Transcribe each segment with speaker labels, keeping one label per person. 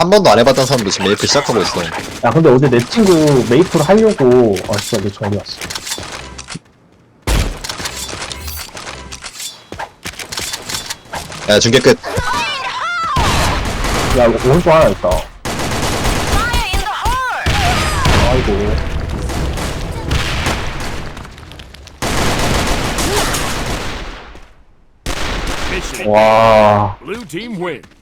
Speaker 1: 한 번도 안 해봤던 사람도 지금 메이플 시작하고 있어.
Speaker 2: 야 근데 어제 내 친구 메이플 하려고 아 진짜 내 정이 왔어
Speaker 1: 야, 중계 끝.
Speaker 2: 야 이거 오른쪽 하나 있다 아이고
Speaker 3: Mission.
Speaker 2: 와
Speaker 3: Blue team wins.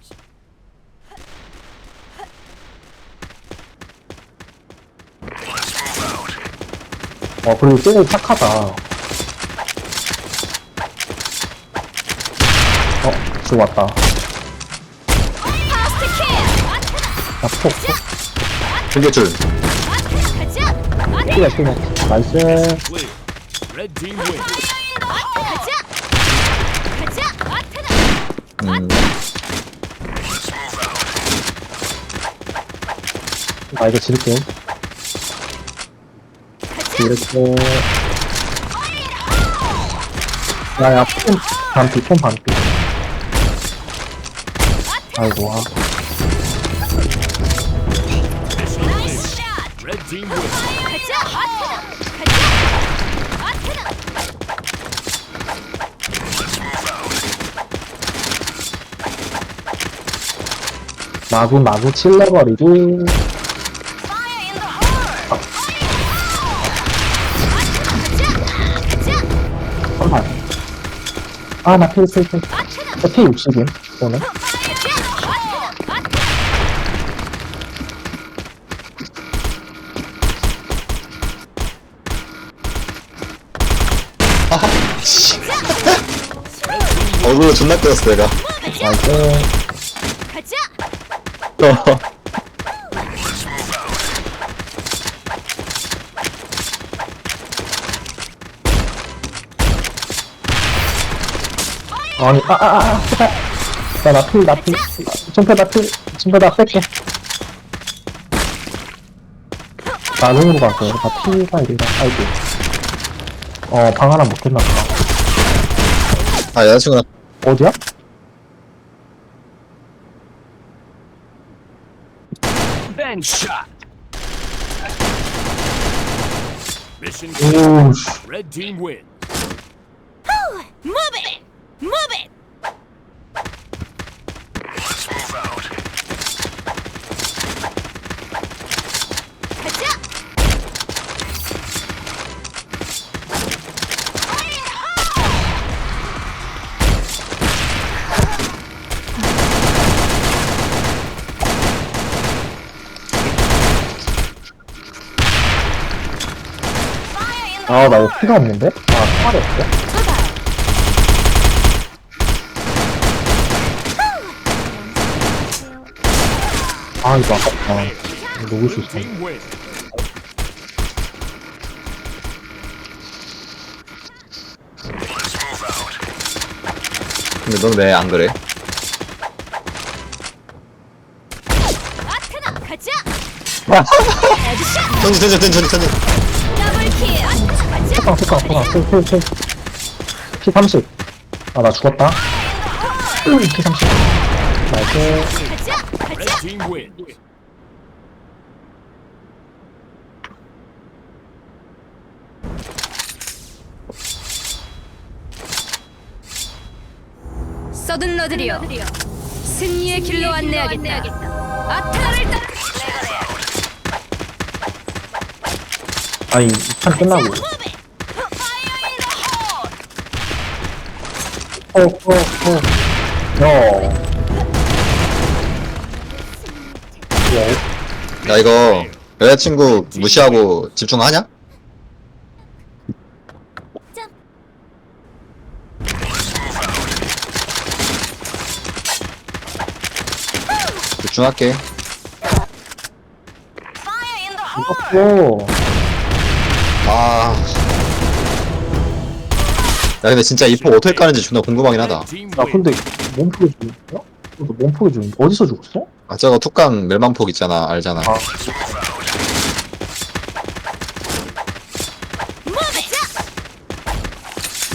Speaker 2: 어, 그리고 쟤네 착하다. 어, 지금 왔다. 야, 폭, 폭.
Speaker 1: 중계 줄.
Speaker 2: 피해, 피해. 나이스.
Speaker 3: Clear. Red team wins.
Speaker 1: 음,
Speaker 2: 나 이거 지를게. 지르고. 야, 야, 폰, 반피, 폰 반피. 아이고, 아. 마구, 마구 칠러버리기. 아, 나 피, 피, 피. 나피 60임, 오늘.
Speaker 1: 씨. 얼굴로 존나 끄었어, 내가.
Speaker 2: 나이스.
Speaker 1: 어.
Speaker 2: 아니, 아, 아, 아, 아, 제발. 야, 나 필, 나 필. 점프, 나 필. 점프, 나 뺄게. 나 롱으로 갈게. 나 피가 이리라. 아이고. 어, 방 하나 못 했나 보다.
Speaker 1: 아, 여자친구랑
Speaker 2: 어디야?
Speaker 3: Then shot. Mission.
Speaker 2: 오우, 씨.
Speaker 3: Red team wins.
Speaker 2: 아, 나 이거 피가 없는데? 아, 총알이 없어? 아, 이거 아깝다. 이거 녹을 수 있어.
Speaker 3: Team.
Speaker 1: 근데 넌 왜 안 그래?
Speaker 4: 아트나 가자!
Speaker 1: 던지, 던지, 던지, 던지, 던지.
Speaker 4: 더블킬! 가자!
Speaker 2: 잠깐, 잠깐, 잠깐. 피, 피, 피. 피 30. 아, 나 죽었다. 피 30. 나이스.
Speaker 4: 가자!
Speaker 3: Red
Speaker 4: 가자!
Speaker 3: team wins.
Speaker 4: 서든러들이여 승리의 길로 안내하겠다 아트나를 따라
Speaker 2: 아니, 이판 끝나고. 어, 어, 어. 야.
Speaker 1: 이거 여자친구 무시하고 집중하냐? 집중할게.
Speaker 2: 이거
Speaker 1: 아. 야, 근데 진짜 이 폭 어떻게 까는지 존나 궁금하긴 하다.
Speaker 3: Wins.
Speaker 2: 근데 몸풀이 죽었어? 너 몸풀이 죽는데 어디서 죽었어?
Speaker 1: 아, 저거 툭강 멸망폭 있잖아, 알잖아.
Speaker 2: 아,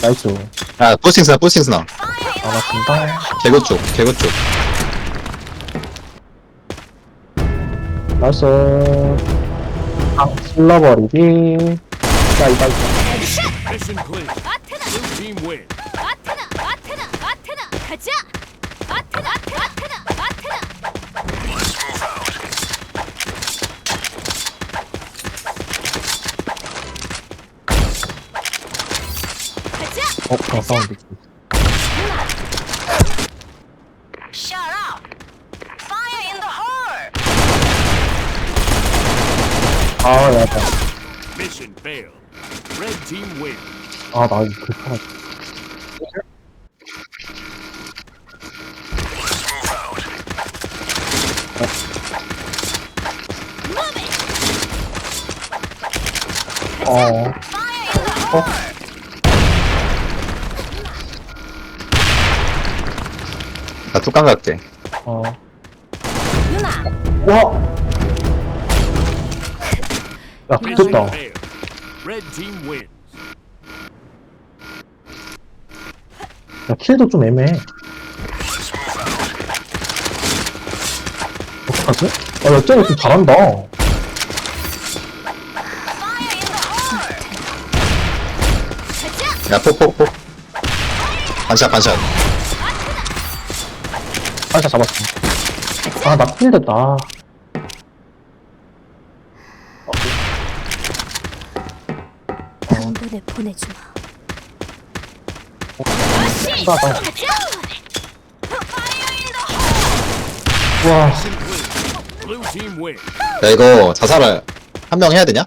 Speaker 2: 나이스.
Speaker 1: 야, 포스팅스나, 포스팅스나.
Speaker 2: 알았습니다.
Speaker 1: 개구 쪽, 개구 쪽.
Speaker 2: 나이스. 아, 슬러버리기. 자, 이거, 이거.
Speaker 3: Mission clear.
Speaker 4: 아테나
Speaker 3: Blue team win.
Speaker 4: 아테나 아테나 아테나 가자 아테나 아테나 아테나 아테나 가자
Speaker 2: 어, 그냥 사운드.
Speaker 4: Shut up Fire in the hole
Speaker 2: 아, 야, 야.
Speaker 3: Mission failed. Red team win.
Speaker 2: 아, 나 이거
Speaker 4: 불편하
Speaker 2: 어.
Speaker 4: 어?
Speaker 1: 나 뚜껑 갈게.
Speaker 2: 어. 와! 야, 미쳤다.
Speaker 3: Mission failed. Red team wins.
Speaker 2: 야, 킬도 좀 애매해. 어떡하지? 아, 야, 쟤네 좀 잘한다.
Speaker 1: 야, 폭폭폭. 반샷, 반샷.
Speaker 2: 살짝 잡았어. 아, 나 킬 됐다. 아.
Speaker 4: 한 번에 보내주마
Speaker 2: 와.
Speaker 1: 야, 이거 자살을 한 명 해야 되냐?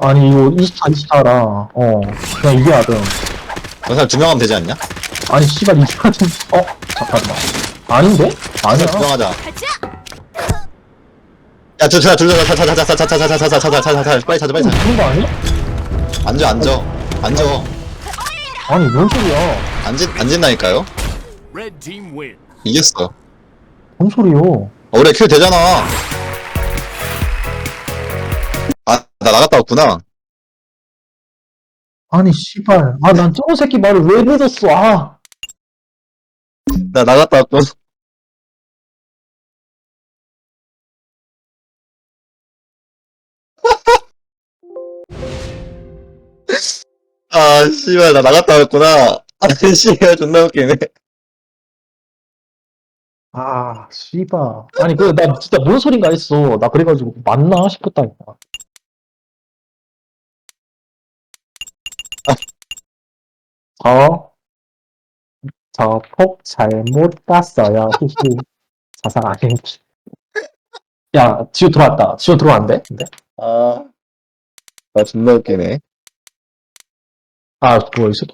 Speaker 2: 아니, 이거 24, 24라. 어, 그냥 이겨야 돼.
Speaker 1: 자살 두 명 하면 되지 않냐?
Speaker 2: 아니, 씨발, 이겨야 돼. 어? 잠깐만. 아닌데? 아니야.
Speaker 1: 자살 두명 하자.
Speaker 4: 가자
Speaker 1: 야, 저, 저, 저, 저, 자, 자, 자, 자, 자, 자, 자, 자, 자, 자, 자, 자, 자, 자, 빨리 찾아, 빨리 찾아.
Speaker 2: 그런 거 아니야?
Speaker 1: 앉아, 앉아. 앉아.
Speaker 2: 아니, 뭔 소리야.
Speaker 1: 앉은, 앉은다니까요?
Speaker 3: Red team win.
Speaker 1: 이겼어.
Speaker 2: 뭔 소리요.
Speaker 1: 어, 우리 킬 되잖아. 아, 나 나갔다 왔구나.
Speaker 2: 아니, 씨발. 아, 난 저거 새끼 말을 왜 믿었어, 아.
Speaker 1: 나 나갔다 왔고. 아, 씨발, 나 나갔다 왔구나. 아, 씨발, 존나 웃기네.
Speaker 2: 아, 씨발. 아니, 그, 나 진짜 뭔 소린가 했어. 나 그래가지고, 맞나 싶었다니까. 저, 저 폭 잘못 갔어요. 히히. 자살 아닌지. 야, 지호 들어왔다. 지호 들어왔는데? 근데?
Speaker 1: 아, 나 존나 웃기네.
Speaker 2: Art Closet.